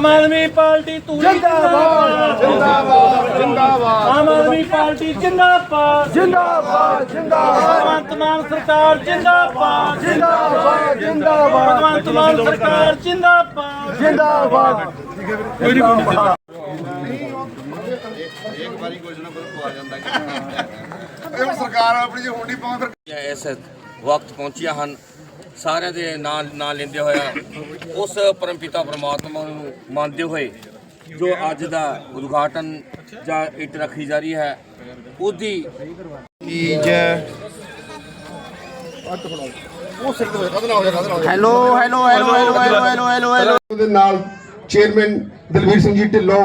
Aam Aadmi party ਤੂੰ ਜਿੰਦਾਬਾਦ। ਜਿੰਦਾਬਾਦ ਜਿੰਦਾਬਾਦ। ਆਮ ਆਦਮੀ ਪਾਰਟੀ ਜਿੰਦਾਬਾਦ। ਜਿੰਦਾਬਾਦ ਜਿੰਦਾਬਾਦ। ਭਗਵੰਤ ਮਾਨ ਸਰਕਾਰ ਜਿੰਦਾਬਾਦ। ਜਿੰਦਾਬਾਦ ਜਿੰਦਾਬਾਦ। ਭਗਵੰਤ ਮਾਨ ਸਰਕਾਰ ਜਿੰਦਾਬਾਦ। ਜਿੰਦਾਬਾਦ। ਇਹ ਹੁਣ ਸਰਕਾਰ ਆਪਣੀ ਜੇ ਹੁਣ ਨਹੀਂ ਪਾਉਂਦੀ ਫਿਰ ਇਸ ਵਕਤ ਪਹੁੰਚੀਆਂ ਹਨ। ਸਾਰਿਆਂ ਦੇ ਨਾਂ ਨਾਂ ਲੈਂਦੇ ਹੋਇਆ ਉਸ ਪਰਮਪਿਤਾ ਪਰਮਾਤਮਾ ਨੂੰ ਮੰਨਦੇ ਹੋਏ ਜੋ ਅੱਜ ਦਾ ਉਦਘਾਟਨ ਜਾਂ ਇੱਟ ਰੱਖੀ ਜਾ ਰਹੀ ਹੈ ਉਹਦੀ ਚੀਜ਼ hello chairman Dalvir Singh ji Dhillon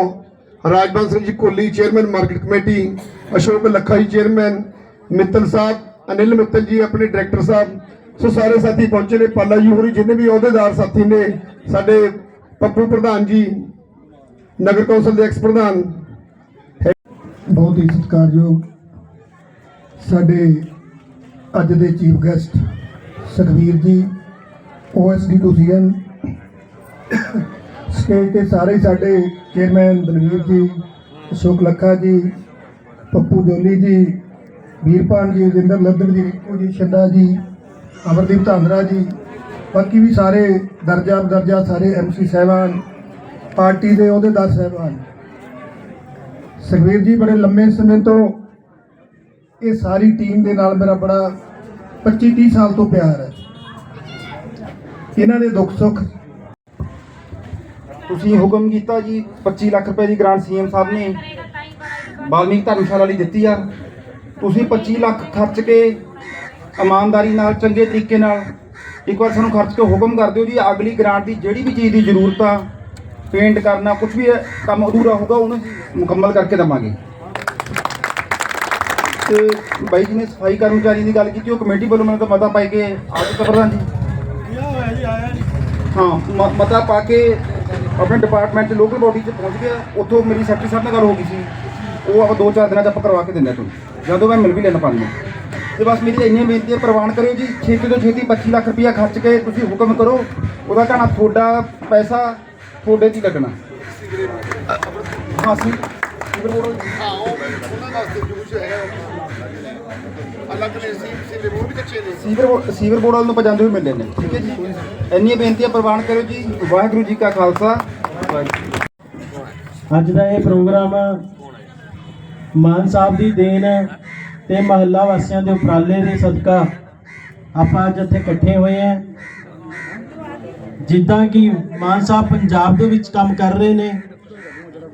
Rajwant Singh ji Koli chairman market committee Ashok Lakha ji chairman Mittal Sahib Anil Mittal ji ਆਪਣੇ ਡਾਇਰੈਕਟਰ ਸਾਹਿਬ ਸੋ ਸਾਰੇ ਸਾਥੀ ਪਹੁੰਚੇ ਨੇ ਪਾਲਾ ਜੀ ਹੋਰੀ, ਜਿੰਨੇ ਵੀ ਅਹੁਦੇਦਾਰ ਸਾਥੀ ਨੇ, ਸਾਡੇ ਪੱਪੂ ਪ੍ਰਧਾਨ ਜੀ, ਨਗਰ ਕੌਂਸਲ ਦੇ ਐਕਸ ਪ੍ਰਧਾਨ, ਬਹੁਤ ਹੀ ਸਤਿਕਾਰਯੋਗ ਸਾਡੇ ਅੱਜ ਦੇ ਚੀਫ ਗੈਸਟ ਸੁਖਵੀਰ ਜੀ ਓਐਸਡੀ ਟੂ ਸੀਐਮ ਸਟੇਜ ਤੇ ਸਾਰੇ ਸਾਡੇ ਚੇਅਰਮੈਨ ਦਲਵੀਰ ਜੀ, ਅਸ਼ੋਕ ਲੱਖਾ ਜੀ, ਪੱਪੂ ਜੋਲੀ ਜੀ ਵੀਰਪਾਨ ਜੀ ਜਿੰਦਰ ਲੱਦੜ ਜੀ, ਰਿੰਕੂ ਜੀ, ਸ਼ੰਦਾ ਜੀ ਅਮਰਦੀਪ ਧਾਂਦਰਾ ਜੀ, ਬਾਕੀ ਵੀ ਸਾਰੇ ਦਰਜਾ ਦਰਜਾ ਸਾਰੇ ਐਮਸੀ ਸਾਹਿਬਾਨ, ਪਾਰਟੀ ਦੇ ਅਹੁਦੇਦਾਰ ਸਾਹਿਬਾਨ। ਸੁਖਵੀਰ ਜੀ, ਬੜੇ ਲੰਮੇ ਸਮੇਂ ਤੋਂ ਇਹ ਸਾਰੀ ਟੀਮ ਦੇ ਨਾਲ ਮੇਰਾ ਬੜਾ 25 30 ਸਾਲ ਤੋਂ ਪਿਆਰ ਹੈ। ਇਹਨਾਂ ਦੇ ਦੁੱਖ ਸੁੱਖ। ਤੁਸੀਂ ਹੁਕਮ ਕੀਤਾ ਜੀ 25 ਲੱਖ ਰੁਪਏ ਦੀ ਗ੍ਰਾਂਟ ਸੀਐਮ ਸਾਹਿਬ ਨੇ। ਬਾਲਮੀਕ ਧਰਮਸ਼ਾਲਾ ਲਈ ਦਿੱਤੀ ਆ। ਤੁਸੀਂ 25 ਲੱਖ ਖਰਚ ਕੇ ਇਮਾਨਦਾਰੀ ਨਾਲ ਚੰਗੇ ਤਰੀਕੇ ਨਾਲ ਇੱਕ ਵਾਰ ਸਾਨੂੰ ਖਰਚ ਕੇ ਹੁਕਮ ਕਰ ਦਿਓ ਜੀ ਅਗਲੀ ਗ੍ਰਾਂਟ ਦੀ ਜਿਹੜੀ ਵੀ ਚੀਜ਼ ਦੀ ਜ਼ਰੂਰਤ ਆ ਪੇਂਟ ਕਰਨਾ ਕੁਝ ਵੀ ਕੰਮ ਅਧੂਰਾ ਹੋਊਗਾ ਉਹਨੂੰ ਮੁਕੰਮਲ ਕਰਕੇ ਦਵਾਂਗੇ। ਤੇ ਬਾਈ ਜੀ ਨੇ ਸਫ਼ਾਈ ਕਰਮਚਾਰੀ ਦੀ ਗੱਲ ਕੀਤੀ ਉਹ ਕਮੇਟੀ ਵੱਲੋਂ ਮੈਨੂੰ ਤਾਂ ਮਤਾ ਪਾਈ ਕੇ ਚੁੱਕਾ ਪ੍ਰਧਾਨ ਜੀ। ਹਾਂ ਮਤਾ ਪਾ ਕੇ ਆਪਣੇ ਡਿਪਾਰਟਮੈਂਟ ਚ ਲੋਕਲ ਬੋਡੀ ਚ ਪਹੁੰਚ ਗਿਆ ਉੱਥੋਂ ਮੇਰੀ ਸੈਕਟਰੀ ਸਾਹਿਬ ਨਾਲ ਗੱਲ ਹੋ ਗਈ ਸੀ। ਉਹ ਆਪਾਂ ਦੋ ਚਾਰ ਦਿਨਾਂ ਚ ਆਪਾਂ ਕਰਵਾ ਕੇ ਦਿੰਦੇ ਤੁਹਾਨੂੰ ਜਦੋਂ ਮੈਂ ਮਿਲ ਵੀ ਲੈਣਾ ਪਾਣੀ ਤੇ ਬਸ ਮੇਰੀ ਇੰਨੀਆਂ ਬੇਨਤੀਆਂ, ਪ੍ਰਵਾਨ ਕਰਿਓ ਜੀ, ਛੇਤੀ ਤੋਂ ਛੇਤੀ 25 ਲੱਖ ਰੁਪਇਆ ਖਰਚ ਕੇ ਤੁਸੀਂ ਹੁਕਮ ਕਰੋ, ਉਹਦਾ ਕਹਣਾ ਤੁਹਾਡਾ ਪੈਸਾ ਤੁਹਾਡੇ 'ਚ ਹੀ ਲੱਗਣਾ। ਹਾਂ ਸੀਵਰ ਬੋਰਡ ਵਾਲ ਨੂੰ ਪਜਾਂਦੇ ਹੋਏ ਮਿਲਦੇ ਨੇ, ਠੀਕ ਹੈ ਜੀ? ਇੰਨੀਆਂ ਬੇਨਤੀਆਂ, ਪ੍ਰਵਾਨ ਕਰਿਓ ਜੀ, ਵਾਹਿਗੁਰੂ ਜੀ ਕਾ ਖਾਲਸਾ। ਅੱਜ ਦਾ ਇਹ ਪ੍ਰੋਗਰਾਮ ਮਾਨ ਸਾਹਿਬ ਦੀ ਦੇਣ ਤੇ ਮਹੱਲਾ ਵਾਸੀਆਂ ਦੇ ਉਪਰਾਲੇ ਦੇ ਸਦਕਾ ਆਪਾਂ ਅੱਜ ਇੱਥੇ ਇਕੱਠੇ ਹੋਏ ਆ ਜਿੱਦਾਂ ਕਿ ਮਾਨ ਸਾਹਿਬ ਪੰਜਾਬ ਦੇ ਵਿੱਚ ਕੰਮ ਕਰ ਰਹੇ ਨੇ,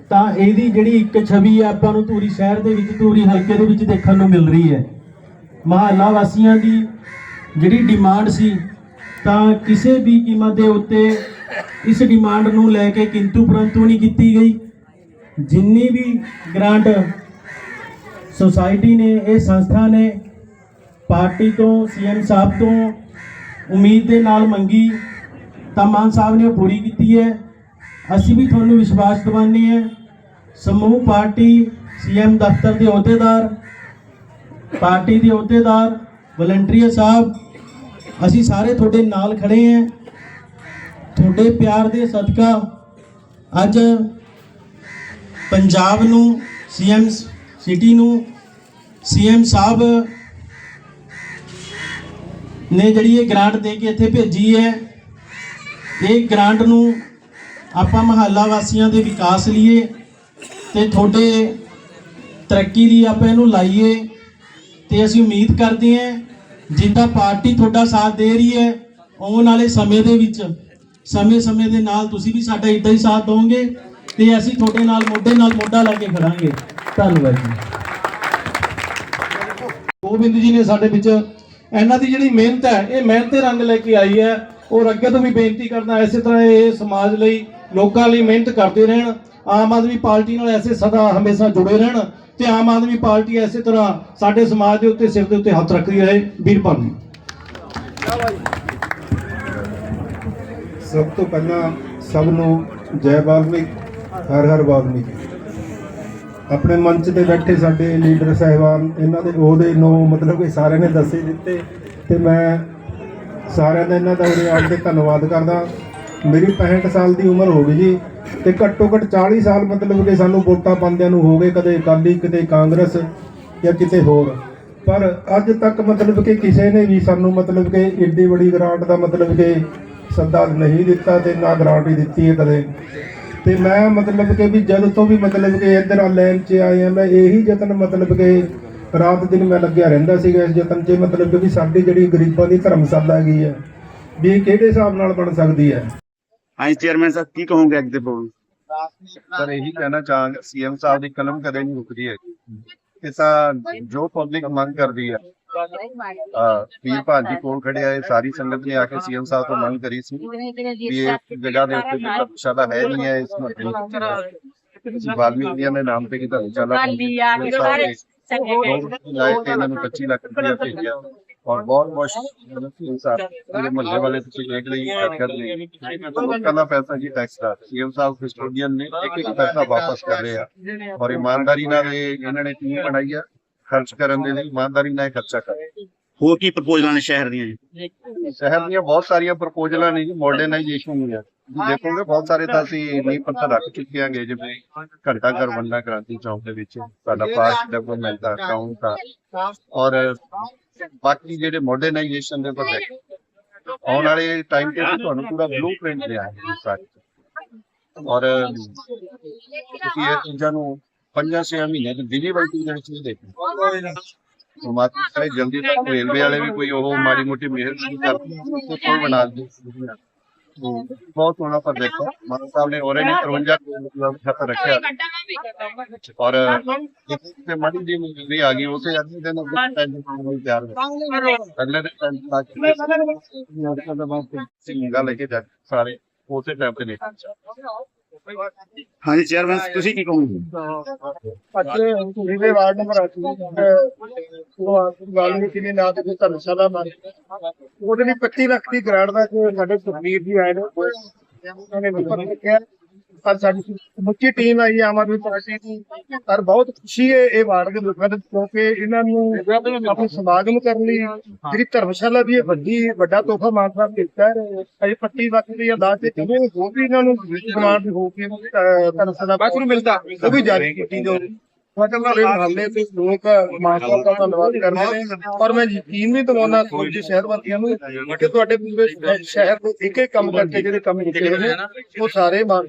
ਤਾਂ ਇਹਦੀ ਜਿਹੜੀ ਇੱਕ ਛਵੀ ਹੈ ਆਪਾਂ ਨੂੰ ਧੂਰੀ ਸ਼ਹਿਰ ਦੇ ਵਿੱਚ, ਧੂਰੀ ਹਲਕੇ ਦੇ ਵਿੱਚ ਦੇਖਣ ਨੂੰ ਮਿਲ ਰਹੀ ਹੈ। ਮਹੱਲਾ ਵਾਸੀਆਂ ਦੀ ਜਿਹੜੀ ਡਿਮਾਂਡ ਸੀ, ਤਾਂ ਕਿਸੇ ਵੀ ਕੀਮਤ ਦੇ ਉੱਤੇ ਇਸ ਡਿਮਾਂਡ ਨੂੰ ਲੈ ਕੇ ਕਿੰਤੂ ਪਰੰਤੂ ਨਹੀਂ ਕੀਤੀ ਗਈ। ਜਿੰਨੀ ਵੀ ਗ੍ਰਾਂਟ ਸੁਸਾਇਟੀ ਨੇ, ਇਹ ਸੰਸਥਾ ਨੇ ਪਾਰਟੀ ਤੋਂ ਸੀਐਮ ਸਾਹਿਬ ਤੋਂ ਉਮੀਦ ਦੇ ਨਾਲ ਮੰਗੀ। ਤਾਂ ਮਾਨ ਸਾਹਿਬ ਨੇ ਉਹ ਪੂਰੀ ਕੀਤੀ ਹੈ। ਅਸੀਂ ਵੀ ਤੁਹਾਨੂੰ ਵਿਸ਼ਵਾਸ ਦਿਵਾਉਂਦੇ ਹਾਂ। ਸਮੂਹ ਪਾਰਟੀ ਸੀਐਮ ਦਫ਼ਤਰ ਦੇ ਅਹੁਦੇਦਾਰ, ਪਾਰਟੀ ਦੇ ਅਹੁਦੇਦਾਰ, ਵਲੰਟੀਅਰ ਸਾਹਿਬ, ਅਸੀਂ ਸਾਰੇ ਤੁਹਾਡੇ ਨਾਲ ਖੜੇ ਹਾਂ। ਤੁਹਾਡੇ ਪਿਆਰ ਦੇ ਸਦਕਾ ਅੱਜ ਪੰਜਾਬ ਨੂੰ ਸੀਐਮ ਸਿਟੀ ਨੂੰ ਸੀਐਮ ਸਾਹਿਬ ਨੇ ਜਿਹੜੀ ਇਹ ਗ੍ਰਾਂਟ ਦੇ ਕੇ ਇੱਥੇ ਭੇਜੀ ਹੈ, ਇਹ ਗ੍ਰਾਂਟ ਨੂੰ ਆਪਾਂ ਮਹੱਲਾ ਵਾਸੀਆਂ ਦੇ ਵਿਕਾਸ ਲਈ ਤੇ ਤੁਹਾਡੇ ਤਰੱਕੀ ਲਈ ਆਪਾਂ ਇਹਨੂੰ ਲਾਈਏ ਤੇ ਅਸੀਂ ਉਮੀਦ ਕਰਦੇ ਹਾਂ ਜਿੱਦਾਂ ਪਾਰਟੀ ਤੁਹਾਡਾ ਸਾਥ ਦੇ ਰਹੀ ਹੈ, ਆਉਣ ਵਾਲੇ ਸਮੇਂ ਦੇ ਵਿੱਚ ਸਮੇਂ-ਸਮੇਂ ਦੇ ਨਾਲ ਤੁਸੀਂ ਵੀ ਸਾਡਾ ਇਦਾਂ ਹੀ ਸਾਥ ਦਿਓਗੇ ਤੇ ਅਸੀਂ ਤੁਹਾਡੇ ਨਾਲ, ਮੋਢੇ ਨਾਲ ਮੋਢਾ ਲਾ ਕੇ ਖੜਾਂਗੇ। ਧੰਨਵਾਦ ਜੀ। ਗੋਬਿੰਦ ਜੀ ਨੇ ਸਾਡੇ ਵਿੱਚ ਇਹਨਾਂ ਦੀ ਜਿਹੜੀ ਮਿਹਨਤ ਹੈ, ਇਹ ਮਿਹਨਤ ਦੇ ਰੰਗ ਲੈ ਕੇ ਆਈ ਹੈ ਔਰ ਅੱਗੇ ਤੋਂ ਵੀ ਬੇਨਤੀ ਕਰਦਾ ਇਸੇ ਤਰ੍ਹਾਂ ਇਹ ਸਮਾਜ ਲਈ ਲੋਕਾਂ ਲਈ ਮਿਹਨਤ ਕਰਦੇ ਰਹਿਣ, ਆਮ ਆਦਮੀ ਪਾਰਟੀ ਨਾਲ ਐਸੇ ਸਦਾ ਹਮੇਸ਼ਾ ਜੁੜੇ ਰਹਿਣ ਤੇ ਆਮ ਆਦਮੀ ਪਾਰਟੀ ਐਸੇ ਤਰ੍ਹਾਂ ਸਾਡੇ ਸਮਾਜ ਦੇ ਉੱਤੇ ਸਿਰ ਦੇ ਉੱਤੇ ਹੱਥ ਰੱਖਦੀ ਰਹੇ। ਵੀਰਪਾਲ ਜੀ ਸਭ ਤੋਂ ਪਹਿਲਾਂ ਸਭ ਨੂੰ ਜੈ ਵਾਲਮੀਕ, ਹਰ ਹਰ ਵਾਲਮੀਕ। ਆਪਣੇ ਮੰਚ ਤੇ ਬੈਠੇ ਸਾਡੇ ਲੀਡਰ ਸਾਹਿਬਾਨ, ਇਹਨਾਂ ਦੇ ਉਹਦੇ ਨੂੰ ਮਤਲਬ ਕਿ ਸਾਰਿਆਂ ਨੇ ਦੱਸੇ ਦਿੱਤੇ। ਤੇ ਮੈਂ ਸਾਰਿਆਂ ਦਾ ਇਹਨਾਂ ਦਾ ਉਰੇ ਆਉਣ ਤੇ ਧੰਨਵਾਦ ਕਰਦਾ। ਮੇਰੀ 65 ਸਾਲ ਦੀ ਉਮਰ ਹੋ ਗਈ ਜੀ ਤੇ ਘੱਟੋ ਘੱਟ 40 ਸਾਲ ਮਤਲਬ ਕਿ ਸਾਨੂੰ ਵੋਟਾਂ ਪਾਉਂਦਿਆਂ ਨੂੰ ਹੋ ਗਏ ਕਦੇ ਅਕਾਲੀ, ਕਦੇ ਕਾਂਗਰਸ ਜਾਂ ਕਿਤੇ ਹੋਰ। ਪਰ ਅੱਜ ਤੱਕ ਮਤਲਬ ਕਿ ਕਿਸੇ ਨੇ ਵੀ ਸਾਨੂੰ ਮਤਲਬ ਕਿ ਏਡੀ ਬੜੀ ਗ੍ਰਾਂਟ ਦਾ ਮਤਲਬ ਕਿ ਸੱਦਾ ਨਹੀਂ ਦਿੱਤਾ ਤੇ ਨਾ ਗ੍ਰਾਂਟ ਹੀ ਦਿੱਤੀ ਹੈ ਕਦੇ। ਤੇ ਮੈਂ ਮਤਲਬ ਕਿ ਵੀ ਜਦ ਤੋਂ ਵੀ ਮਤਲਬ ਕਿ ਇੱਧਰ ਆ ਲਾਈਨ 'ਚ ਆਏ ਆ ਮੈਂ ਇਹੀ ਯਤਨ ਮਤਲਬ ਕਿ ਰਾਤ ਦਿਨ ਮੈਂ ਲੱਗਿਆ ਰਹਿੰਦਾ ਸੀਗਾ ਇਸ ਯਤਨ 'ਚ ਮਤਲਬ ਕਿ ਵੀ ਸਾਡੀ ਜਿਹੜੀ ਗਰੀਬਾਂ ਦੀ ਧਰਮਸ਼ਾਲਾ ਹੈਗੀ ਹੈ ਵੀ ਇਹ ਕਿਹੜੇ ਹਿਸਾਬ ਨਾਲ ਬਣ ਸਕਦੀ ਹੈ? ਹਾਂਜੀ ਚੇਅਰਮੈਨ ਸਾਹਿਬ ਕੀ ਕਹੋਗੇ ਅੱਜ ਦੇ ਪ੍ਰੋਗਰਾਮ ਸਰ ਇਹੀ ਕਹਿਣਾ ਚਾਹਾਂਗੇ ਸੀਐਮ ਸਾਹਿਬ ਦੀ ਕਲਮ ਕਦੇ ਨਹੀਂ ਰੁਕਦੀ ਹੈ ਇਹ ਤਾਂ ਜੋ ਪਬਲਿਕ ਮੰਗ ਕਰਦੀ ਹੈ ਵੀਰ ਭਾਜੀ ਕੋਲ ਖੜੇ ਆ ਇਹ ਸਾਰੀ ਸੰਗਤ ਨੇ ਆ ਕੇ ਸੀਐਮ ਸਾਹਿਬ ਤੋਂ ਮੰਗ ਕਰੀ ਸੀ ਵੀ ਇਹ ਜਗ੍ਹਾ ਦੇ ਉੱਤੇ ਕੋਈ ਧਰਮਸ਼ਾਲਾ ਹੈ ਨਹੀਂ ਹੈ ਇਸ ਮਹੱਲੇ ਵਿੱਚ। ਵਾਲਮੀਕੀ ਦੇ ਨਾਮ ਤੇ ਕੀ ਧਰਮਸ਼ਾਲਾ ਲਾਏ ਤੇ ਇਹਨਾਂ ਨੂੰ 25 ਲੱਖ ਰੁਪਇਆ ਭੇਜਿਆ। ਔਰ ਬਹੁਤ ਬਹੁਤ ਸਾਹਿਬ ਮੇਰੇ ਮਹੱਲੇ ਵਾਲੇ ਤੁਸੀਂ ਦੇਖ ਲਈ ਕਰ ਲਈ ਲੋਕਾਂ ਦਾ ਪੈਸਾ ਜੀ ਟੈਕਸ ਦਾ ਸੀਐਮ ਸਾਹਿਬ ਕਸਟੋਡੀਅਨ ਨੇ ਇੱਕ ਇੱਕ ਪੈਸਾ ਵਾਪਸ ਕਰ ਰਹੇ। ਔਰ ਇਮਾਨਦਾਰੀ ਨਾਲ ਇਹ ਇਹਨਾਂ ਨੇ ਟੀਮ ਬਣਾਈ ਆ। ਖਰਚ ਕਰਨ ਦੇ ਲਈ ਇਮਾਨਦਾਰੀ ਨਾਲ ਖਰਚਾ ਕਰ। ਹੋਰ ਕੀ ਪ੍ਰਪੋਜ਼ਲਾਂ ਨੇ ਸ਼ਹਿਰ ਦੀਆਂ? ਜੀ ਸ਼ਹਿਰ ਦੀਆਂ ਬਹੁਤ ਸਾਰੀਆਂ ਪ੍ਰਪੋਜ਼ਲਾਂ ਨੇ ਜੀ ਮਾਡਰਨਾਈਜੇਸ਼ਨ ਦੀਆਂ। ਦੇਖੋਗੇ ਬਹੁਤ ਸਾਰੇ ਤਾਂ ਅਸੀਂ ਨੀਂਹ ਪੱਥਰ ਰੱਖ ਚੁੱਕੇ ਹਾਂਗੇ ਜਿਵੇਂ ਘੰਟਾ ਘਰ ਬੰਨਾ ਕ੍ਰਾਂਤੀ ਚੌਂਕ ਦੇ ਵਿੱਚ ਸਾਡਾ ਫਾਸਟ ਡਿਵੈਲਪਮੈਂਟ ਦਾ ਅਕਾਊਂਟ ਆ ਔਰ ਬਾਕੀ ਜਿਹੜੇ ਮਾਡਰਨਾਈਜੇਸ਼ਨ ਦੇ ਪ੍ਰੋਜੈਕਟ ਆਉਣ ਵਾਲੇ ਟਾਈਮ ਤੇ ਤੁਹਾਨੂੰ ਪੂਰਾ ਬਲੂਪ੍ਰਿੰਟ ਦਿਆ ਹੈ ਸਾਰੇ। ਔਰ ਤੁਸੀਂ ਇਹ ਚੀਜ਼ਾਂ ਨੂੰ ਪੰਜਾਂ ਛੇ ਮਹੀਨਿਆਂ ਦੀ ਵਿਜ਼ੀਬਿਲਟੀ ਦੇ ਵਿੱਚ ਦੇਖੋ ਮਾਤਰ ਸਾਰੇ ਜਲਦੀ ਤੋਂ ਰੇਲਵੇ ਵਾਲੇ ਵੀ ਕੋਈ ਉਹ ਮਾੜੀ ਮੋਟੀ ਮਿਹਰ ਕਰਦੇ ਕੋਈ ਬਣਾ ਦੇ ਬਹੁਤ ਸੋਹਣਾ ਪ੍ਰੋਜੈਕਟ ਹੈ ਮਾਨ ਸਾਹਿਬ ਨੇ ਆਲਰੇਡੀ 53 ਕਰੋੜ ਖਤ ਰੱਖਿਆ ਔਰ ਤੇ ਮਾੜੀ ਜੀ ਵੀ ਆ ਗਈ ਉਸੇ ਅਗਲੇ ਦਿਨ ਅੱਗੇ ਟੈਂਸ਼ਨ ਨੂੰ ਤਿਆਰ ਹੋ ਅਗਲੇ ਦਿਨ ਟੈਂਸ਼ਨ ਦਾ ਬਾਅਦ ਸਿੰਗਾ ਲੈ ਕੇ ਜਾ ਸਾਰੇ ਉਸੇ ਟਾਈਮ ਤੇ ਨਿਕਲ ਹਾਂਜੀ ਚੇਅਰਮੈਨ ਤੁਸੀਂ ਕੀ ਕਹੋਗੇ? ਅੱਜ ਪੂਰੇ ਵਾਰਡ ਨੰਬਰ 8 ਵਾਲਮੀਕੀ ਦੇ ਨਾਂ ਤੇ ਧਰਮਸ਼ਾਲਾ ਬਣ ਉਹਦੇ ਲਈ 25 ਲੱਖ ਦੀ ਗ੍ਰਾਂਟ ਦਾ ਸਾਡੇ ਸੁਖਬੀਰ ਜੀ ਆਏ ਨੇ, ਉਹਨਾਂ ਨੰਬਰ ਲਿਖਿਆ ਪਰ ਸਾਡੀ ਸਮੁੱਚੀ ਟੀਮ ਆਈ ਆਮ ਆਦਮੀ ਪਾਰਟੀ ਦੀ। ਪਰ ਬਹੁਤ ਖੁਸ਼ੀ ਹੈ ਇਹ ਵਾਰਡ ਦੇ ਲੋਕਾਂ ਨੂੰ ਕਿਉਂਕਿ ਇਹਨਾਂ ਨੂੰ ਆਪਣੇ ਸਮਾਗਮ ਕਰਨ ਲਈ ਜਿਹੜੀ ਧਰਮਸ਼ਾਲਾ ਦੀ ਇਹ ਵੱਡੀ ਵੱਡਾ ਤੋਹਫਾ ਮਾਨ ਸਾਹਿਬ ਦਿੱਤਾ ਹੈ। ਅਜੇ 25 ਲੱਖ ਦੀ ਅਦਾਲਤ ਤੇ ਕਿਵੇਂ ਹੋਰ ਵੀ ਇਹਨਾਂ ਨੂੰ ਡਿਮਾਂਡ ਹੋ ਕੇ ਧਰਮਸ਼ਾਲਾ ਬਾਅਦ ਨੂੰ ਮਿਲਦਾ। ਉਹ ਵੀ ਜਾਰੀ ਕੀਤੀ ਜੋ ਮਤਲਬ ਮੇਰੇ ਮਹੱਲੇ ਦੇ ਲੋਕ ਸਾਹਿਬ ਦਾ ਧੰਨਵਾਦ ਕਰਦੇ ਨੇ। ਔਰ ਮੈਂ ਯਕੀਨ ਵੀ ਦਿਵਾਉਣਾ ਸੋਚੀ ਸ਼ਹਿਰ ਵਾਸੀਆਂ ਨੂੰ ਕਿ ਤੁਹਾਡੇ ਪੂਰੇ ਸ਼ਹਿਰ ਦੇ ਇੱਕ ਇੱਕ ਕੰਮ ਕਰਕੇ ਜਿਹੜੇ ਕੰਮ ਕੀਤੇ ਨੇ। ਉਹ ਸਾਰੇ ਤਾਂ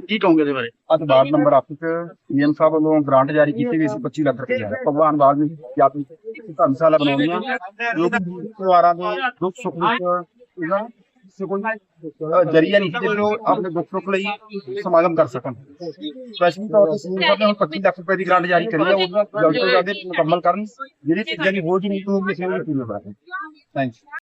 ਕੀ ਕਹੋਗੇ ਇਹਦੇ ਬਾਰੇ? ਅੱਜ ਵਾਰਡ ਨੰਬਰ 8 ਚ ਪੀਐਮ ਸਾਹਿਬ ਵੱਲੋਂ ਗ੍ਰਾਂਟ ਜਾਰੀ ਕੀਤੀ ਗਈ ਸੀ 25 ਲੱਖ ਰੁਪਏ ਭਗਵਾਨ ਵਾਲਮੀਕੀ ਜਾਤੀ ਧਰਮਸ਼ਾਲਾ ਬਣਾਉਣੀ ਆ। ਜੋ ਕਿ ਪਰਿਵਾਰਾਂ ਦੇ ਦੁੱਖ ਸੁੱਖ ਵਿੱਚ ਇਹਨਾਂ ਕਿਸੇ ਕੋਈ ਅਹ, ਜਰੀਆ ਨਹੀਂ ਸੀ ਜਿਹੜੇ ਉਹ ਆਪਣੇ ਦੁੱਖ ਸੁੱਖ ਲਈ ਸਮਾਗਮ ਕਰ ਸਕਣ ਸਪੈਸ਼ਲੀ ਤੌਰ ਤੇ ਸੀਐਮ ਸਾਹਿਬ ਨੇ ਹੁਣ 25 ਲੱਖ ਰੁਪਏ ਦੀ ਗ੍ਰਾਂਟ ਜਾਰੀ ਕਰੀ ਹੈ ਉਹਦਾ ਜਲਦ ਤੋਂ ਜਲਦ ਮੁਕੰਮਲ ਕਰਨ ਜਿਹੜੀ ਚੀਜ਼ਾਂ ਦੀ ਹੋ ਜੀ